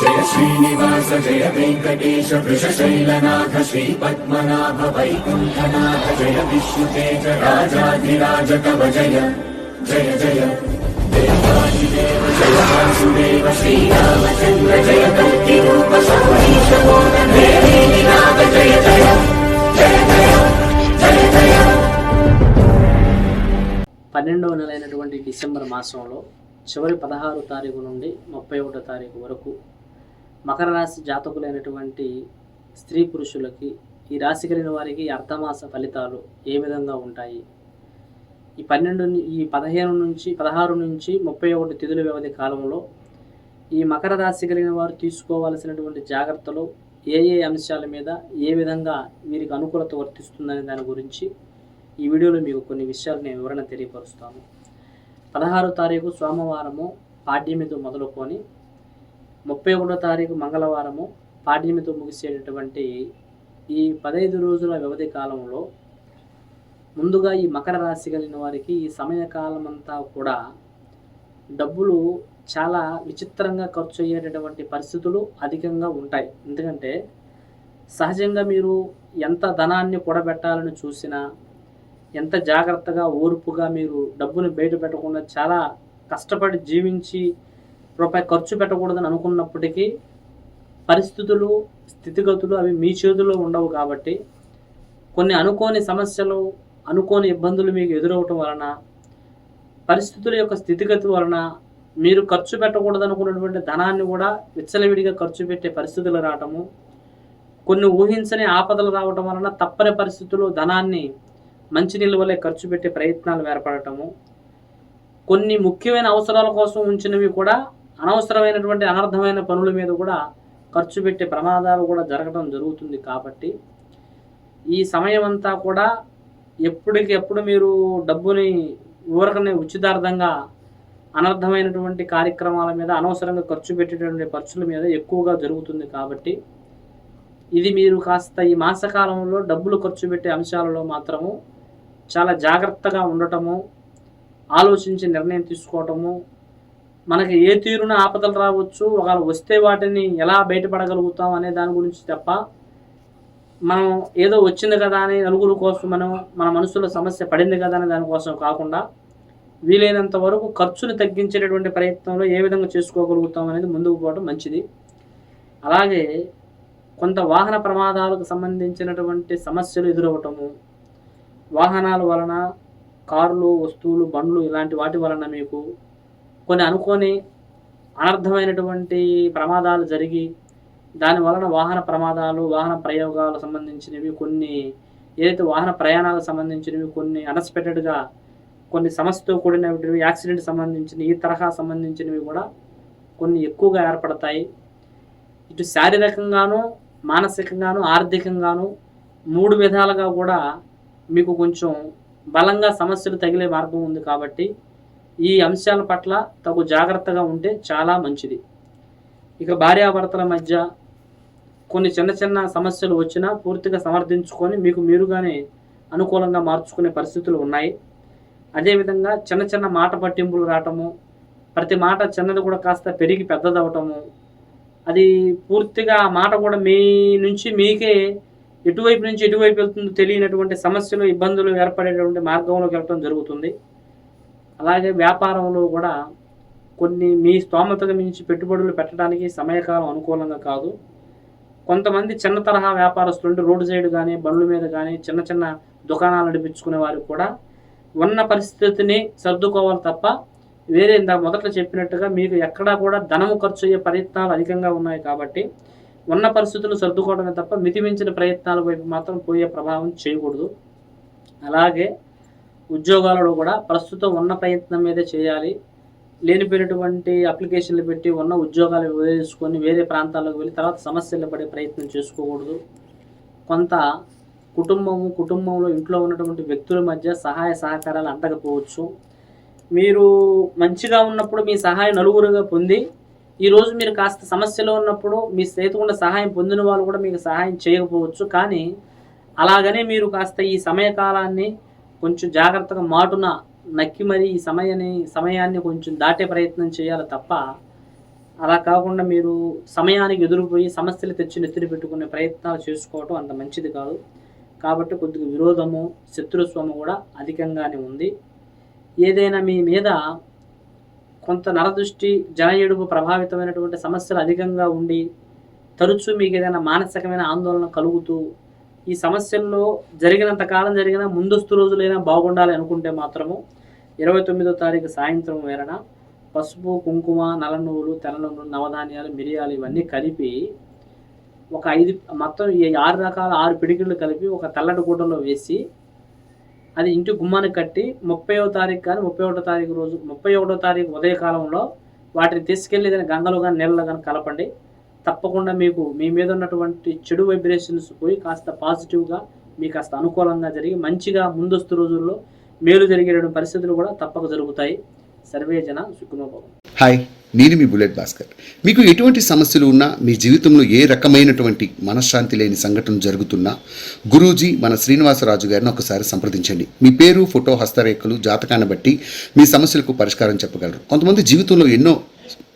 జయ శ్రీనివాస జయ వెంకటేశ వృషశైలనాథ శ్రీ పద్మనాభ వైకుంఠనాథ జయ విష్ణుతేజ రాజాధిరాజ కవ జయ జయ జయ. దేవాదిదేవ జయ వాసుదేవ శ్రీరామచంద్ర జయ కల్కి రూప సౌరీశ నాథ జయ జయ జయ. జయ జయ జయ. పన్నెండవ నెలైనటువంటి డిసెంబర్ మాసంలో చివరి పదహారు తారీఖు నుండి ముప్పై ఒకటో తారీఖు వరకు మకర రాశి జాతకులైనటువంటి స్త్రీ పురుషులకి ఈ రాశి కలిగిన వారికి అర్ధమాస ఫలితాలు ఏ విధంగా ఉంటాయి? ఈ పన్నెండు ఈ పదిహేను నుంచి పదహారు నుంచి ముప్పై ఒకటి తిథుల వ్యవధి కాలంలో ఈ మకర రాశి కలిగిన వారు తీసుకోవాల్సినటువంటి జాగ్రత్తలు ఏ ఏ అంశాల మీద ఏ విధంగా వీరికి అనుకూలత వర్తిస్తుందనే దాని గురించి ఈ వీడియోలో మీకు కొన్ని విషయాలు నేను వివరణ తెలియపరుస్తాను. పదహారు తారీఖు సోమవారము పాడ్యమితో మొదలుకొని ముప్పై ఒకటో తారీఖు మంగళవారము పాడ్యమితో ముగిసేటటువంటి ఈ పదహైదు రోజుల వ్యవధి కాలంలో ముందుగా ఈ మకర రాశి కలిగిన వారికి ఈ సమయకాలం అంతా కూడా డబ్బులు చాలా విచిత్రంగా ఖర్చు అయ్యేటటువంటి పరిస్థితులు అధికంగా ఉంటాయి. ఎందుకంటే సహజంగా మీరు ఎంత ధనాన్ని కూడబెట్టాలని చూసినా ఎంత జాగ్రత్తగా ఓర్పుగా మీరు డబ్బుని బయట పెట్టకుండా చాలా కష్టపడి జీవించి రూపాయి ఖర్చు పెట్టకూడదని అనుకున్నప్పటికీ పరిస్థితులు స్థితిగతులు అవి మీ చేతుల్లో ఉండవు కాబట్టి కొన్ని అనుకోని సమస్యలు అనుకోని ఇబ్బందులు మీకు ఎదురవటం వలన పరిస్థితుల యొక్క స్థితిగతి వలన మీరు ఖర్చు పెట్టకూడదు అనుకున్నటువంటి ధనాన్ని కూడా విచ్చలవిడిగా ఖర్చు పెట్టే పరిస్థితులు రావటము కొన్ని ఊహించని ఆపదలు రావటం వలన తప్పని పరిస్థితుల్లో ధనాన్ని మంచి నిల్వలే ఖర్చు పెట్టే ప్రయత్నాలు ఏర్పడటము కొన్ని ముఖ్యమైన అవసరాల కోసం ఉంచినవి కూడా అనవసరమైనటువంటి అనర్థమైన పనుల మీద కూడా ఖర్చు పెట్టే ప్రమాదాలు కూడా జరగడం జరుగుతుంది కాబట్టి ఈ సమయం అంతా కూడా ఎప్పటికెప్పుడు మీరు డబ్బుని ఊరకనే ఉచితార్థంగా అనర్థమైనటువంటి కార్యక్రమాల మీద అనవసరంగా ఖర్చు పెట్టేటువంటి ఖర్చుల మీద ఎక్కువగా జరుగుతుంది కాబట్టి ఇది మీరు కాస్త ఈ మాసకాలంలో డబ్బులు ఖర్చు పెట్టే అంశాలలో మాత్రము చాలా జాగ్రత్తగా ఉండటము ఆలోచించి నిర్ణయం తీసుకోవటము మనకి ఏ తీరున ఆపదలు రావచ్చు ఒకవేళ వస్తే వాటిని ఎలా బయటపడగలుగుతాం అనే దాని గురించి తప్ప మనం ఏదో వచ్చింది కదా అని నలుగురు కోసం మనం మన మనసులో సమస్య పడింది కదా అని దానికోసం కాకుండా వీలైనంత వరకు ఖర్చును తగ్గించేటటువంటి ప్రయత్నంలో ఏ విధంగా చేసుకోగలుగుతాం అనేది ముందుకు పోవడం మంచిది. అలాగే కొంత వాహన ప్రమాదాలకు సంబంధించినటువంటి సమస్యలు ఎదురవటము వాహనాల వలన కార్లు వస్తువులు బండ్లు ఇలాంటి వాటి వలన మీకు కొన్ని అనుకోని అనర్థమైనటువంటి ప్రమాదాలు జరిగి దాని వలన వాహన ప్రమాదాలు వాహన ప్రయోగాలు సంబంధించినవి కొన్ని ఏదైతే వాహన ప్రయాణాలకు సంబంధించినవి కొన్ని అన్ఎక్స్పెక్టెడ్గా కొన్ని సమస్యతో కూడినవి యాక్సిడెంట్ సంబంధించిన ఈ తరహా సంబంధించినవి కూడా కొన్ని ఎక్కువగా ఏర్పడతాయి. ఇటు శారీరకంగాను మానసికంగాను ఆర్థికంగాను మూడు విధాలుగా కూడా మీకు కొంచెం బలంగా సమస్యలు తగిలే మార్గం ఉంది కాబట్టి ఈ అంశాల పట్ల తగు జాగ్రత్తగా ఉంటే చాలా మంచిది. ఇక భార్యాభర్తల మధ్య కొన్ని చిన్న చిన్న సమస్యలు వచ్చినా పూర్తిగా సమర్థించుకొని మీకు మీరుగానే అనుకూలంగా మార్చుకునే పరిస్థితులు ఉన్నాయి. అదేవిధంగా చిన్న చిన్న మాట పట్టింపులు రావటము ప్రతి మాట చిన్నది కూడా కాస్త పెరిగి పెద్దదవటము అది పూర్తిగా ఆ మాట కూడా మీ నుంచి మీకే ఎటువైపు నుంచి ఎటువైపు వెళ్తుందో తెలియనటువంటి సమస్యలు ఇబ్బందులు ఏర్పడేటువంటి మార్గంలోకి వెళ్ళడం జరుగుతుంది. అలాగే వ్యాపారంలో కూడా కొన్ని మీ స్తోమతకు మించి పెట్టుబడులు పెట్టడానికి సమయకాలం అనుకూలంగా కాదు. కొంతమంది చిన్న తరహా వ్యాపారస్తులు అంటే రోడ్డు సైడ్ కానీ బండ్ల మీద కానీ చిన్న చిన్న దుకాణాలు నడిపించుకునే వారికి కూడా ఉన్న పరిస్థితిని సర్దుకోవాలి తప్ప వేరే ఇందాక మొదట్లో చెప్పినట్టుగా మీకు ఎక్కడా కూడా ధనము ఖర్చు అయ్యే ప్రయత్నాలు అధికంగా ఉన్నాయి కాబట్టి ఉన్న పరిస్థితులు సర్దుకోవడమే తప్ప మితిమించిన ప్రయత్నాల వైపు మాత్రం పోయే ప్రభావం చేయకూడదు. అలాగే ఉద్యోగాలలో కూడా ప్రస్తుతం ఉన్న ప్రయత్నం మీదే చేయాలి. లేనిపోయినటువంటి అప్లికేషన్లు పెట్టి ఉన్న ఉద్యోగాలు వదిలేసుకొని వేరే ప్రాంతాలకు వెళ్ళి తర్వాత సమస్యలు పడే ప్రయత్నం చేసుకోకూడదు. కొంత కుటుంబము కుటుంబంలో ఇంట్లో ఉన్నటువంటి వ్యక్తుల మధ్య సహాయ సహకారాలు అందకపోవచ్చు. మీరు మంచిగా ఉన్నప్పుడు మీ సహాయం నలుగురుగా పొంది ఈరోజు మీరు కాస్త సమస్యలో ఉన్నప్పుడు మీ స్నేహితుకుండా సహాయం పొందిన వాళ్ళు కూడా మీకు సహాయం చేయకపోవచ్చు. కానీ అలాగనే మీరు కాస్త ఈ సమయకాలాన్ని కొంచెం జాగ్రత్తగా మాటున నక్కి మరి ఈ సమయాన్ని సమయాన్ని కొంచెం దాటే ప్రయత్నం చేయాలి తప్ప అలా కాకుండా మీరు సమయానికి ఎదురుపోయి సమస్యలు తెచ్చి నెత్తిన పెట్టుకునే ప్రయత్నాలు చేసుకోవటం అంత మంచిది కాదు. కాబట్టి కొద్దిగా విరోధము శత్రుత్వము కూడా అధికంగానే ఉంది. ఏదైనా మీ మీద కొంత నరదృష్టి జనయేడుపు ప్రభావితమైనటువంటి సమస్యలు అధికంగా ఉండి తరచూ మీకు ఏదైనా మానసికమైన ఆందోళన కలుగుతూ ఈ సమస్యల్లో జరిగినంత కాలం జరిగిన ముందస్తు రోజులైనా బాగుండాలి అనుకుంటే మాత్రము ఇరవై తొమ్మిదో తారీఖు సాయంత్రం వేళన పసుపు కుంకుమ నల నువ్వులు తెల్ల నువ్వులు నవధాన్యాలు మిరియాలు ఇవన్నీ కలిపి ఒక ఐదు మొత్తం ఈ ఆరు రకాల ఆరు పిడికిళ్ళు కలిపి ఒక తెల్లటి గుడ్డలో వేసి అది ఇంటి గుమ్మానికి కట్టి ముప్పైవ తారీఖు కానీ ముప్పై ఒకటో తారీఖు రోజు ముప్పై ఒకటో తారీఖు ఉదయకాలంలో వాటిని తీసుకెళ్ళి ఏదైనా గంగలో కానీ నీళ్ళలో కానీ కలపండి. తప్పకుండా మీకు మీ మీద ఉన్నటువంటి చెడు వైబ్రేషన్స్ పోయి కాస్త పాజిటివ్గా మీ కాస్త అనుకూలంగా జరిగి మంచిగా ముందస్తు రోజుల్లో మేలు జరిగేటువంటి పరిస్థితులు కూడా తప్పక జరుగుతాయి. సర్వేజన సుఖనోభవం హాయ్ నేను మీ బుల్లెట్ భాస్కర్. మీకు ఎటువంటి సమస్యలు ఉన్నా మీ జీవితంలో ఏ రకమైనటువంటి మనశ్శాంతి లేని సంఘటన జరుగుతున్నా గురూజీ మన శ్రీనివాసరాజు గారిని ఒకసారి సంప్రదించండి. మీ పేరు ఫోటో హస్తరేఖలు జాతకాన్ని బట్టి మీ సమస్యలకు పరిష్కారం చెప్పగలరు. కొంతమంది జీవితంలో ఎన్నో